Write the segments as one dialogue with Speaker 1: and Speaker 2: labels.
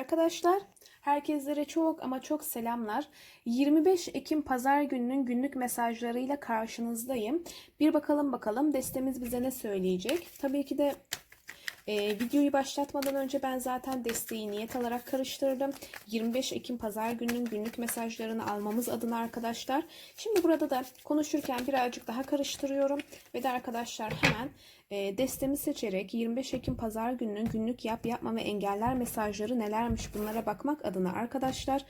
Speaker 1: Arkadaşlar herkeslere çok ama çok selamlar. 25 Ekim Pazar gününün günlük mesajlarıyla karşınızdayım. Bir bakalım bakalım destemiz bize ne söyleyecek. Tabii ki de e, videoyu başlatmadan önce ben zaten desteği niyet alarak karıştırdım. 25 Ekim Pazar gününün günlük mesajlarını almamız adına arkadaşlar. Şimdi burada da konuşurken birazcık daha karıştırıyorum. Ve de arkadaşlar hemen e, destemi seçerek 25 Ekim Pazar gününün günlük yap yapma ve engeller mesajları nelermiş bunlara bakmak adına arkadaşlar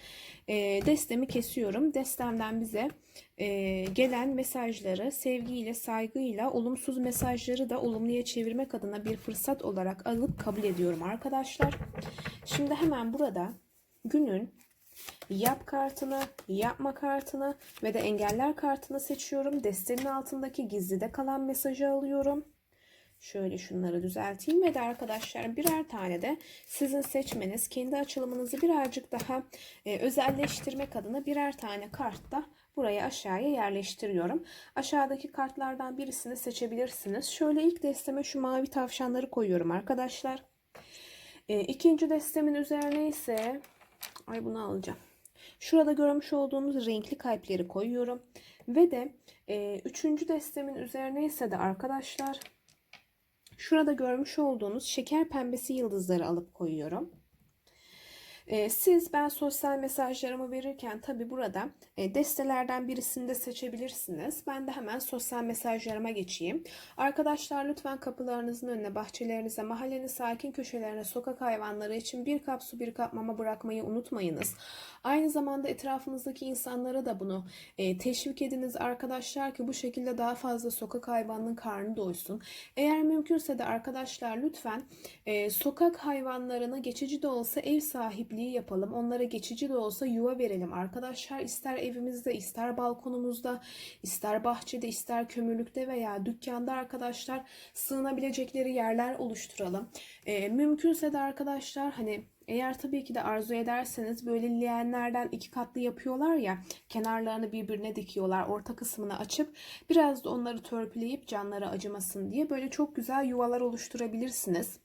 Speaker 1: e, destemi kesiyorum. Destemden bize e, gelen mesajları sevgiyle, saygıyla, olumsuz mesajları da olumluya çevirmek adına bir fırsat olarak alıp kabul ediyorum arkadaşlar. Şimdi hemen burada günün yap kartını, yapma kartını ve de engeller kartını seçiyorum. Destenin altındaki gizlide kalan mesajı alıyorum. Şöyle şunları düzelteyim ve de arkadaşlar birer tane de sizin seçmeniz kendi açılımınızı birazcık daha e, özelleştirmek adına birer tane kart da buraya aşağıya yerleştiriyorum. Aşağıdaki kartlardan birisini seçebilirsiniz. Şöyle ilk desteme şu mavi tavşanları koyuyorum arkadaşlar. E, ikinci destemin üzerine ise ay bunu alacağım. Şurada görmüş olduğunuz renkli kalpleri koyuyorum. Ve de e, üçüncü destemin üzerine ise de arkadaşlar Şurada görmüş olduğunuz şeker pembesi yıldızları alıp koyuyorum. Ee, siz ben sosyal mesajlarımı verirken tabi burada e, destelerden birisini de seçebilirsiniz. Ben de hemen sosyal mesajlarıma geçeyim. Arkadaşlar lütfen kapılarınızın önüne, bahçelerinize, mahallenin sakin köşelerine, sokak hayvanları için bir kap su bir kap mama bırakmayı unutmayınız. Aynı zamanda etrafınızdaki insanlara da bunu e, teşvik ediniz arkadaşlar ki bu şekilde daha fazla sokak hayvanının karnı doysun. Eğer mümkünse de arkadaşlar lütfen e, sokak hayvanlarına geçici de olsa ev sahipliği yapalım. Onlara geçici de olsa yuva verelim arkadaşlar. İster evimizde, ister balkonumuzda, ister bahçede, ister kömürlükte veya dükkanda arkadaşlar sığınabilecekleri yerler oluşturalım. E, mümkünse de arkadaşlar hani eğer tabii ki de arzu ederseniz böyle leğenlerden iki katlı yapıyorlar ya kenarlarını birbirine dikiyorlar orta kısmını açıp biraz da onları törpüleyip canları acımasın diye böyle çok güzel yuvalar oluşturabilirsiniz.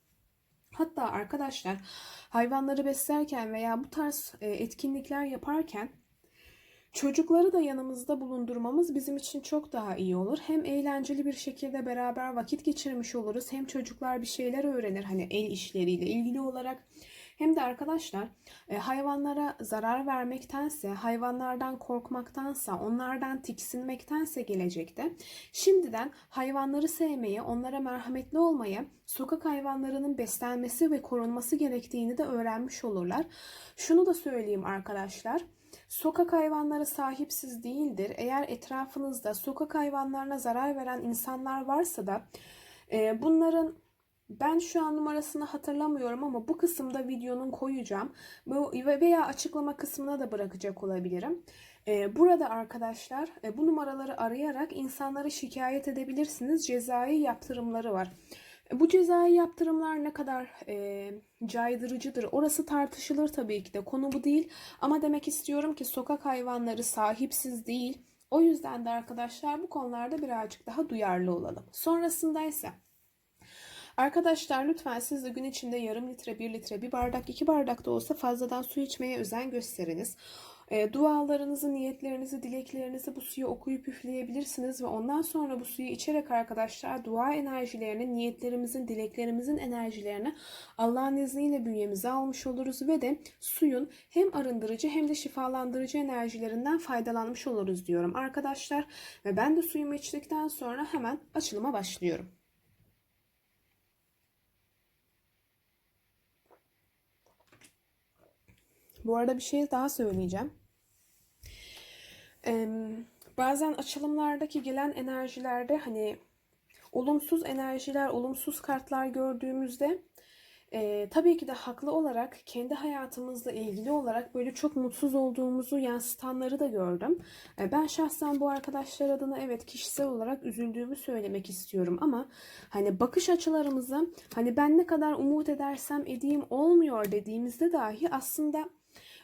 Speaker 1: Hatta arkadaşlar hayvanları beslerken veya bu tarz e, etkinlikler yaparken Çocukları da yanımızda bulundurmamız bizim için çok daha iyi olur. Hem eğlenceli bir şekilde beraber vakit geçirmiş oluruz. Hem çocuklar bir şeyler öğrenir hani el işleriyle ilgili olarak. Hem de arkadaşlar e, hayvanlara zarar vermektense, hayvanlardan korkmaktansa, onlardan tiksinmektense gelecekte şimdiden hayvanları sevmeyi, onlara merhametli olmayı, sokak hayvanlarının beslenmesi ve korunması gerektiğini de öğrenmiş olurlar. Şunu da söyleyeyim arkadaşlar. Sokak hayvanları sahipsiz değildir. Eğer etrafınızda sokak hayvanlarına zarar veren insanlar varsa da e, bunların ben şu an numarasını hatırlamıyorum ama bu kısımda videonun koyacağım. Bu veya açıklama kısmına da bırakacak olabilirim. Ee, burada arkadaşlar e, bu numaraları arayarak insanları şikayet edebilirsiniz. Cezai yaptırımları var. E, bu cezai yaptırımlar ne kadar e, caydırıcıdır orası tartışılır tabii ki de konu bu değil. Ama demek istiyorum ki sokak hayvanları sahipsiz değil. O yüzden de arkadaşlar bu konularda birazcık daha duyarlı olalım. Sonrasında ise Arkadaşlar lütfen siz de gün içinde yarım litre, bir litre, bir bardak, iki bardak da olsa fazladan su içmeye özen gösteriniz. E, dualarınızı, niyetlerinizi, dileklerinizi bu suyu okuyup üfleyebilirsiniz ve ondan sonra bu suyu içerek arkadaşlar dua enerjilerini, niyetlerimizin, dileklerimizin enerjilerini Allah'ın izniyle bünyemize almış oluruz ve de suyun hem arındırıcı hem de şifalandırıcı enerjilerinden faydalanmış oluruz diyorum arkadaşlar. Ve ben de suyumu içtikten sonra hemen açılıma başlıyorum. Bu arada bir şey daha söyleyeceğim. Ee, bazen açılımlardaki gelen enerjilerde hani olumsuz enerjiler, olumsuz kartlar gördüğümüzde e, tabii ki de haklı olarak kendi hayatımızla ilgili olarak böyle çok mutsuz olduğumuzu yansıtanları da gördüm. E, ben şahsen bu arkadaşlar adına evet kişisel olarak üzüldüğümü söylemek istiyorum ama hani bakış açılarımızı hani ben ne kadar umut edersem edeyim olmuyor dediğimizde dahi aslında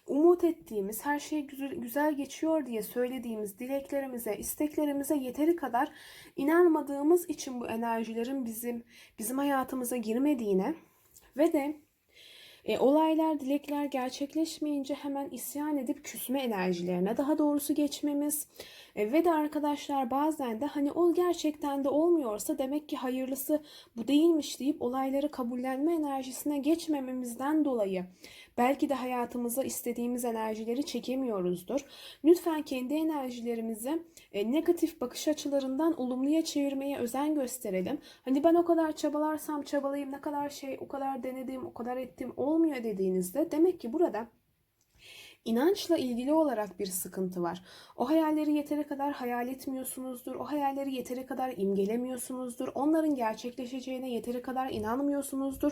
Speaker 1: umut ettiğimiz, her şey güzel geçiyor diye söylediğimiz dileklerimize, isteklerimize yeteri kadar inanmadığımız için bu enerjilerin bizim bizim hayatımıza girmediğine ve de E, olaylar, dilekler gerçekleşmeyince hemen isyan edip küsme enerjilerine daha doğrusu geçmemiz. E, ve de arkadaşlar bazen de hani o gerçekten de olmuyorsa demek ki hayırlısı bu değilmiş deyip olayları kabullenme enerjisine geçmememizden dolayı belki de hayatımıza istediğimiz enerjileri çekemiyoruzdur. Lütfen kendi enerjilerimizi e, negatif bakış açılarından olumluya çevirmeye özen gösterelim. Hani ben o kadar çabalarsam çabalayayım ne kadar şey o kadar denedim o kadar ettim olmuyor dediğinizde demek ki burada inançla ilgili olarak bir sıkıntı var. O hayalleri yeteri kadar hayal etmiyorsunuzdur. O hayalleri yeteri kadar imgelemiyorsunuzdur. Onların gerçekleşeceğine yeteri kadar inanmıyorsunuzdur.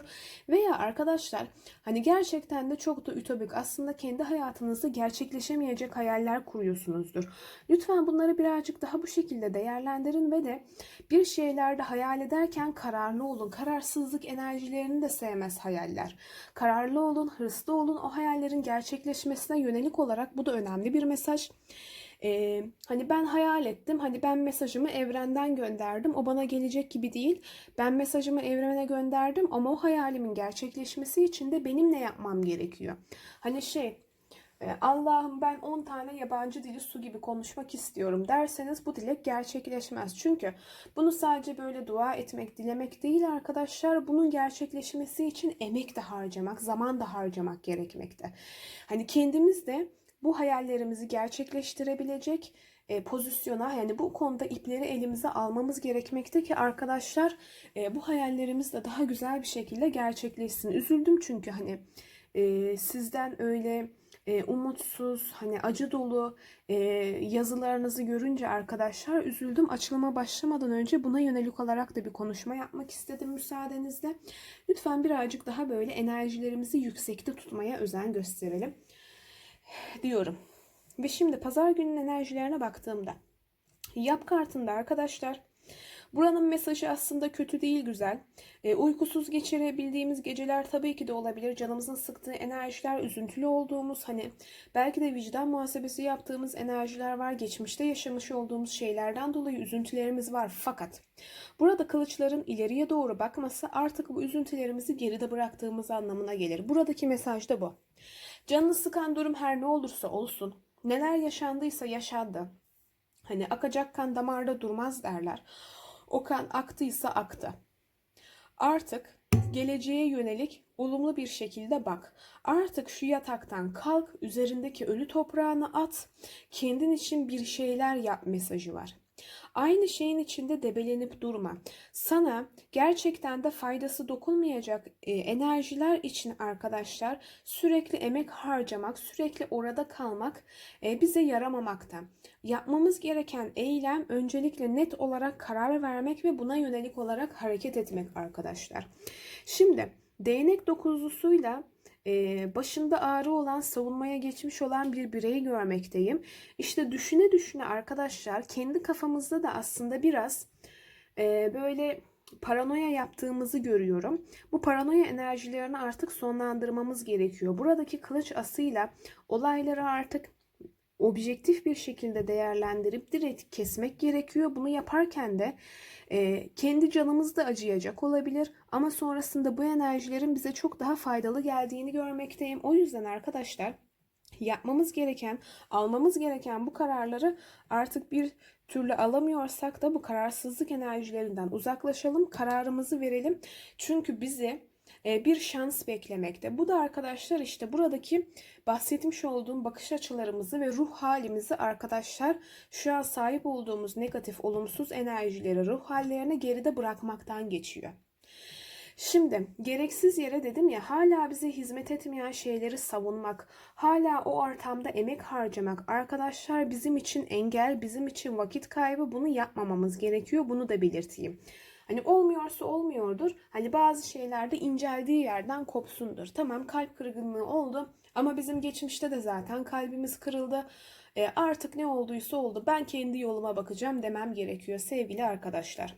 Speaker 1: Veya arkadaşlar hani gerçekten de çok da ütopik aslında kendi hayatınızda gerçekleşemeyecek hayaller kuruyorsunuzdur. Lütfen bunları birazcık daha bu şekilde değerlendirin ve de bir şeylerde hayal ederken kararlı olun. Kararsızlık enerjilerini de sevmez hayaller. Kararlı olun, hırslı olun. O hayallerin gerçekleşmesine yönelik olarak bu da önemli bir mesaj. Ee, hani ben hayal ettim, hani ben mesajımı evrenden gönderdim, o bana gelecek gibi değil. Ben mesajımı evrene gönderdim ama o hayalimin gerçekleşmesi için de benim ne yapmam gerekiyor? Hani şey, Allah'ım ben 10 tane yabancı dili su gibi konuşmak istiyorum derseniz bu dilek gerçekleşmez. Çünkü bunu sadece böyle dua etmek, dilemek değil arkadaşlar. Bunun gerçekleşmesi için emek de harcamak, zaman da harcamak gerekmekte. Hani kendimiz de bu hayallerimizi gerçekleştirebilecek e, pozisyona yani bu konuda ipleri elimize almamız gerekmekte ki arkadaşlar e, bu hayallerimiz de daha güzel bir şekilde gerçekleşsin. Üzüldüm çünkü hani e, sizden öyle e, umutsuz, hani acı dolu e, yazılarınızı görünce arkadaşlar üzüldüm. Açılıma başlamadan önce buna yönelik olarak da bir konuşma yapmak istedim müsaadenizle. Lütfen birazcık daha böyle enerjilerimizi yüksekte tutmaya özen gösterelim diyorum. Ve şimdi pazar günün enerjilerine baktığımda yap kartında arkadaşlar Buranın mesajı aslında kötü değil güzel. E, uykusuz geçirebildiğimiz geceler tabii ki de olabilir. Canımızın sıktığı enerjiler, üzüntülü olduğumuz hani belki de vicdan muhasebesi yaptığımız enerjiler var. Geçmişte yaşamış olduğumuz şeylerden dolayı üzüntülerimiz var. Fakat burada kılıçların ileriye doğru bakması artık bu üzüntülerimizi geride bıraktığımız anlamına gelir. Buradaki mesaj da bu. Canını sıkan durum her ne olursa olsun, neler yaşandıysa yaşandı. Hani akacak kan damarda durmaz derler. O kan aktıysa aktı. Artık geleceğe yönelik olumlu bir şekilde bak. Artık şu yataktan kalk, üzerindeki ölü toprağını at, kendin için bir şeyler yap mesajı var. Aynı şeyin içinde debelenip durma. Sana gerçekten de faydası dokunmayacak e, enerjiler için arkadaşlar sürekli emek harcamak, sürekli orada kalmak e, bize yaramamakta. Yapmamız gereken eylem öncelikle net olarak karar vermek ve buna yönelik olarak hareket etmek arkadaşlar. Şimdi değnek dokuzlusuyla başında ağrı olan, savunmaya geçmiş olan bir bireyi görmekteyim. İşte düşüne düşüne arkadaşlar kendi kafamızda da aslında biraz böyle paranoya yaptığımızı görüyorum. Bu paranoya enerjilerini artık sonlandırmamız gerekiyor. Buradaki kılıç asıyla olayları artık objektif bir şekilde değerlendirip direkt kesmek gerekiyor. Bunu yaparken de e, kendi canımız da acıyacak olabilir ama sonrasında bu enerjilerin bize çok daha faydalı geldiğini görmekteyim. O yüzden arkadaşlar yapmamız gereken, almamız gereken bu kararları artık bir türlü alamıyorsak da bu kararsızlık enerjilerinden uzaklaşalım, kararımızı verelim. Çünkü bizi bir şans beklemekte. Bu da arkadaşlar işte buradaki bahsetmiş olduğum bakış açılarımızı ve ruh halimizi arkadaşlar şu an sahip olduğumuz negatif, olumsuz enerjileri, ruh hallerini geride bırakmaktan geçiyor. Şimdi gereksiz yere dedim ya hala bize hizmet etmeyen şeyleri savunmak, hala o ortamda emek harcamak arkadaşlar bizim için engel, bizim için vakit kaybı bunu yapmamamız gerekiyor. Bunu da belirteyim. Hani olmuyorsa olmuyordur. Hani bazı şeylerde inceldiği yerden kopsundur. Tamam kalp kırgınlığı oldu ama bizim geçmişte de zaten kalbimiz kırıldı. E, artık ne olduysa oldu. Ben kendi yoluma bakacağım demem gerekiyor sevgili arkadaşlar.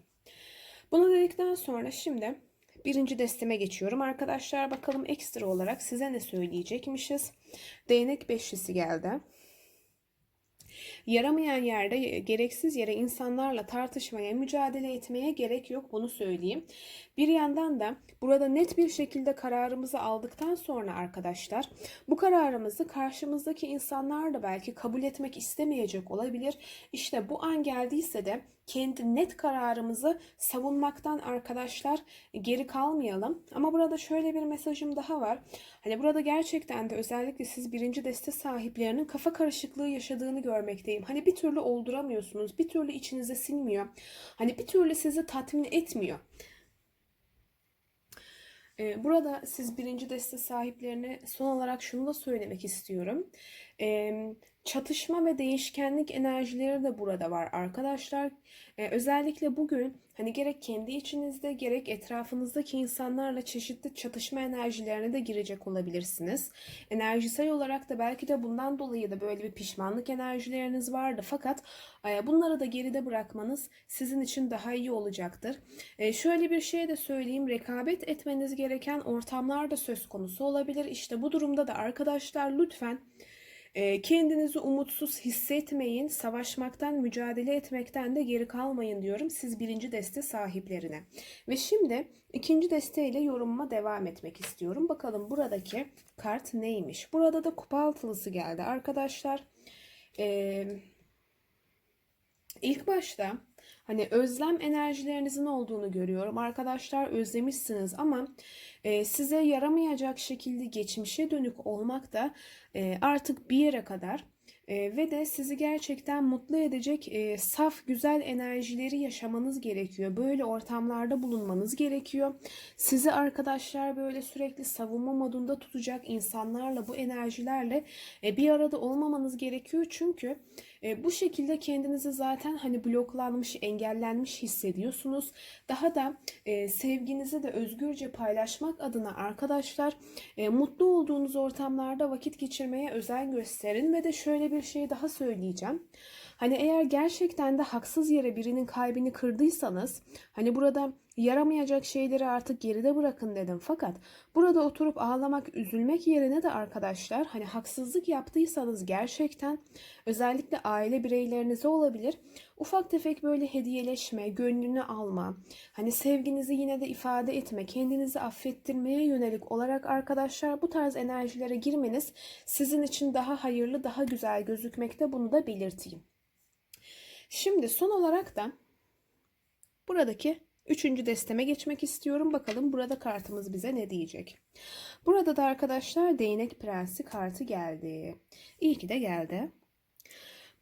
Speaker 1: Bunu dedikten sonra şimdi birinci desteme geçiyorum. Arkadaşlar bakalım ekstra olarak size ne söyleyecekmişiz. Değnek beşlisi geldi. Yaramayan yerde gereksiz yere insanlarla tartışmaya, mücadele etmeye gerek yok bunu söyleyeyim. Bir yandan da burada net bir şekilde kararımızı aldıktan sonra arkadaşlar bu kararımızı karşımızdaki insanlar da belki kabul etmek istemeyecek olabilir. İşte bu an geldiyse de kendi net kararımızı savunmaktan arkadaşlar geri kalmayalım. Ama burada şöyle bir mesajım daha var. Hani burada gerçekten de özellikle siz birinci deste sahiplerinin kafa karışıklığı yaşadığını görmekteyim. Hani bir türlü olduramıyorsunuz, bir türlü içinize sinmiyor. Hani bir türlü sizi tatmin etmiyor. Ee, Burada siz birinci deste sahiplerine son olarak şunu da söylemek istiyorum. Çatışma ve değişkenlik enerjileri de burada var arkadaşlar. Ee, özellikle bugün hani gerek kendi içinizde gerek etrafınızdaki insanlarla çeşitli çatışma enerjilerine de girecek olabilirsiniz. Enerjisel olarak da belki de bundan dolayı da böyle bir pişmanlık enerjileriniz vardı. Fakat e, bunları da geride bırakmanız sizin için daha iyi olacaktır. E, şöyle bir şey de söyleyeyim. Rekabet etmeniz gereken ortamlar da söz konusu olabilir. İşte bu durumda da arkadaşlar lütfen Kendinizi umutsuz hissetmeyin, savaşmaktan, mücadele etmekten de geri kalmayın diyorum siz birinci deste sahiplerine. Ve şimdi ikinci desteyle yorumuma devam etmek istiyorum. Bakalım buradaki kart neymiş? Burada da kupa altılısı geldi arkadaşlar. Ee, ilk başta hani özlem enerjilerinizin olduğunu görüyorum. Arkadaşlar özlemişsiniz ama e, size yaramayacak şekilde geçmişe dönük olmak da e, artık bir yere kadar e, ve de sizi gerçekten mutlu edecek e, saf güzel enerjileri yaşamanız gerekiyor. Böyle ortamlarda bulunmanız gerekiyor. Sizi arkadaşlar böyle sürekli savunma modunda tutacak insanlarla bu enerjilerle e, bir arada olmamanız gerekiyor. Çünkü e, bu şekilde kendinizi zaten hani bloklanmış, engellenmiş hissediyorsunuz. Daha da e, sevginizi de özgürce paylaşmak adına arkadaşlar e, mutlu olduğunuz ortamlarda vakit geçirmeye özen gösterin ve de şöyle bir şey daha söyleyeceğim. Hani eğer gerçekten de haksız yere birinin kalbini kırdıysanız hani burada yaramayacak şeyleri artık geride bırakın dedim. Fakat burada oturup ağlamak, üzülmek yerine de arkadaşlar hani haksızlık yaptıysanız gerçekten özellikle aile bireylerinize olabilir. Ufak tefek böyle hediyeleşme, gönlünü alma, hani sevginizi yine de ifade etme, kendinizi affettirmeye yönelik olarak arkadaşlar bu tarz enerjilere girmeniz sizin için daha hayırlı, daha güzel gözükmekte bunu da belirteyim. Şimdi son olarak da buradaki üçüncü desteme geçmek istiyorum. Bakalım burada kartımız bize ne diyecek. Burada da arkadaşlar değnek prensi kartı geldi. İyi ki de geldi.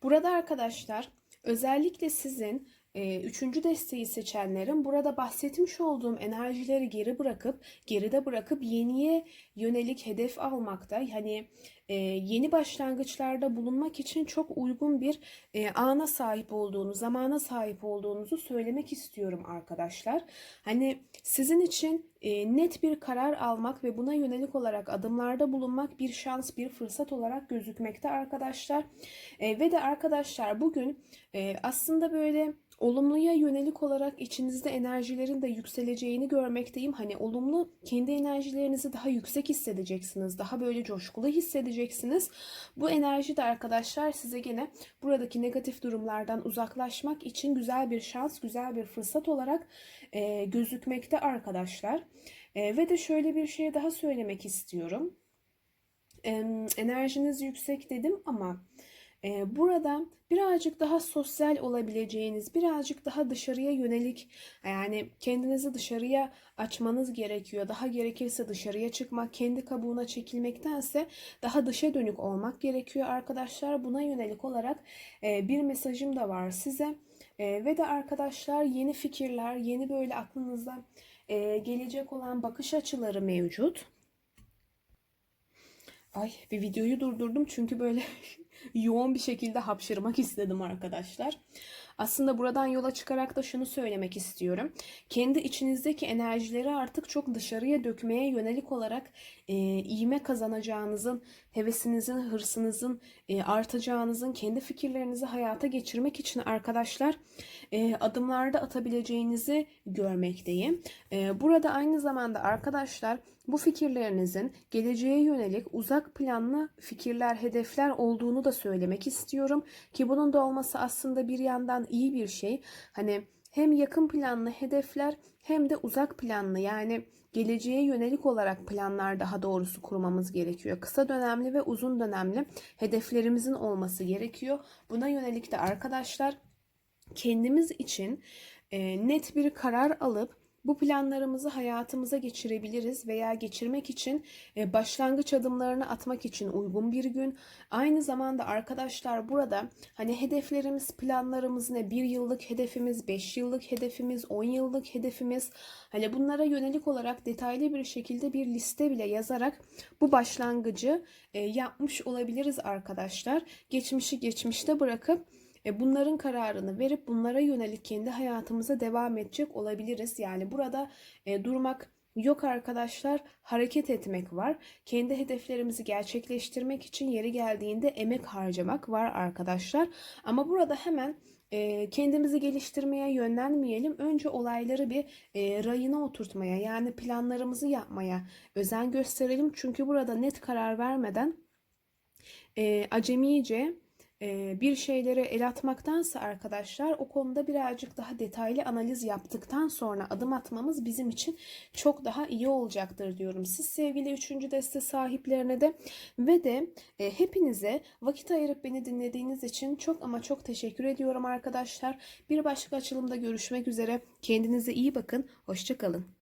Speaker 1: Burada arkadaşlar özellikle sizin e, üçüncü desteği seçenlerin burada bahsetmiş olduğum enerjileri geri bırakıp geride bırakıp yeniye yönelik hedef almakta. Hani yeni başlangıçlarda bulunmak için çok uygun bir ana sahip olduğunu, zamana sahip olduğunuzu söylemek istiyorum arkadaşlar. Hani sizin için net bir karar almak ve buna yönelik olarak adımlarda bulunmak bir şans, bir fırsat olarak gözükmekte arkadaşlar. Ve de arkadaşlar bugün aslında böyle olumluya yönelik olarak içinizde enerjilerin de yükseleceğini görmekteyim. Hani olumlu kendi enerjilerinizi daha yüksek hissedeceksiniz. Daha böyle coşkulu hissedeceksiniz. Bu enerji de arkadaşlar size gene buradaki negatif durumlardan uzaklaşmak için güzel bir şans, güzel bir fırsat olarak e, gözükmekte arkadaşlar. E, ve de şöyle bir şey daha söylemek istiyorum. E, enerjiniz yüksek dedim ama burada birazcık daha sosyal olabileceğiniz, birazcık daha dışarıya yönelik yani kendinizi dışarıya açmanız gerekiyor. Daha gerekirse dışarıya çıkmak, kendi kabuğuna çekilmektense daha dışa dönük olmak gerekiyor arkadaşlar. Buna yönelik olarak bir mesajım da var size. Ve de arkadaşlar yeni fikirler, yeni böyle aklınızda gelecek olan bakış açıları mevcut. Ay bir videoyu durdurdum çünkü böyle yoğun bir şekilde hapşırmak istedim arkadaşlar. Aslında buradan yola çıkarak da şunu söylemek istiyorum. Kendi içinizdeki enerjileri artık çok dışarıya dökmeye yönelik olarak e, iğme kazanacağınızın, hevesinizin, hırsınızın e, artacağınızın, kendi fikirlerinizi hayata geçirmek için arkadaşlar e, adımlarda atabileceğinizi görmekteyim. E, burada aynı zamanda arkadaşlar bu fikirlerinizin geleceğe yönelik uzak planlı fikirler, hedefler olduğunu da söylemek istiyorum. Ki bunun da olması aslında bir yandan iyi bir şey. Hani hem yakın planlı hedefler hem de uzak planlı yani geleceğe yönelik olarak planlar daha doğrusu kurmamız gerekiyor. Kısa dönemli ve uzun dönemli hedeflerimizin olması gerekiyor. Buna yönelik de arkadaşlar kendimiz için e, net bir karar alıp bu planlarımızı hayatımıza geçirebiliriz veya geçirmek için e, başlangıç adımlarını atmak için uygun bir gün. Aynı zamanda arkadaşlar burada hani hedeflerimiz, planlarımız ne? Bir yıllık hedefimiz, beş yıllık hedefimiz, on yıllık hedefimiz. Hani bunlara yönelik olarak detaylı bir şekilde bir liste bile yazarak bu başlangıcı e, yapmış olabiliriz arkadaşlar. Geçmişi geçmişte bırakıp e, bunların kararını verip bunlara yönelik kendi hayatımıza devam edecek olabiliriz. Yani burada e, durmak yok arkadaşlar, hareket etmek var. Kendi hedeflerimizi gerçekleştirmek için yeri geldiğinde emek harcamak var arkadaşlar. Ama burada hemen e, kendimizi geliştirmeye yönlenmeyelim. Önce olayları bir e, rayına oturtmaya yani planlarımızı yapmaya özen gösterelim. Çünkü burada net karar vermeden e, acemice bir şeylere el atmaktansa arkadaşlar o konuda birazcık daha detaylı analiz yaptıktan sonra adım atmamız bizim için çok daha iyi olacaktır diyorum. Siz sevgili 3. deste sahiplerine de ve de e, hepinize vakit ayırıp beni dinlediğiniz için çok ama çok teşekkür ediyorum arkadaşlar. Bir başka açılımda görüşmek üzere. Kendinize iyi bakın. Hoşçakalın.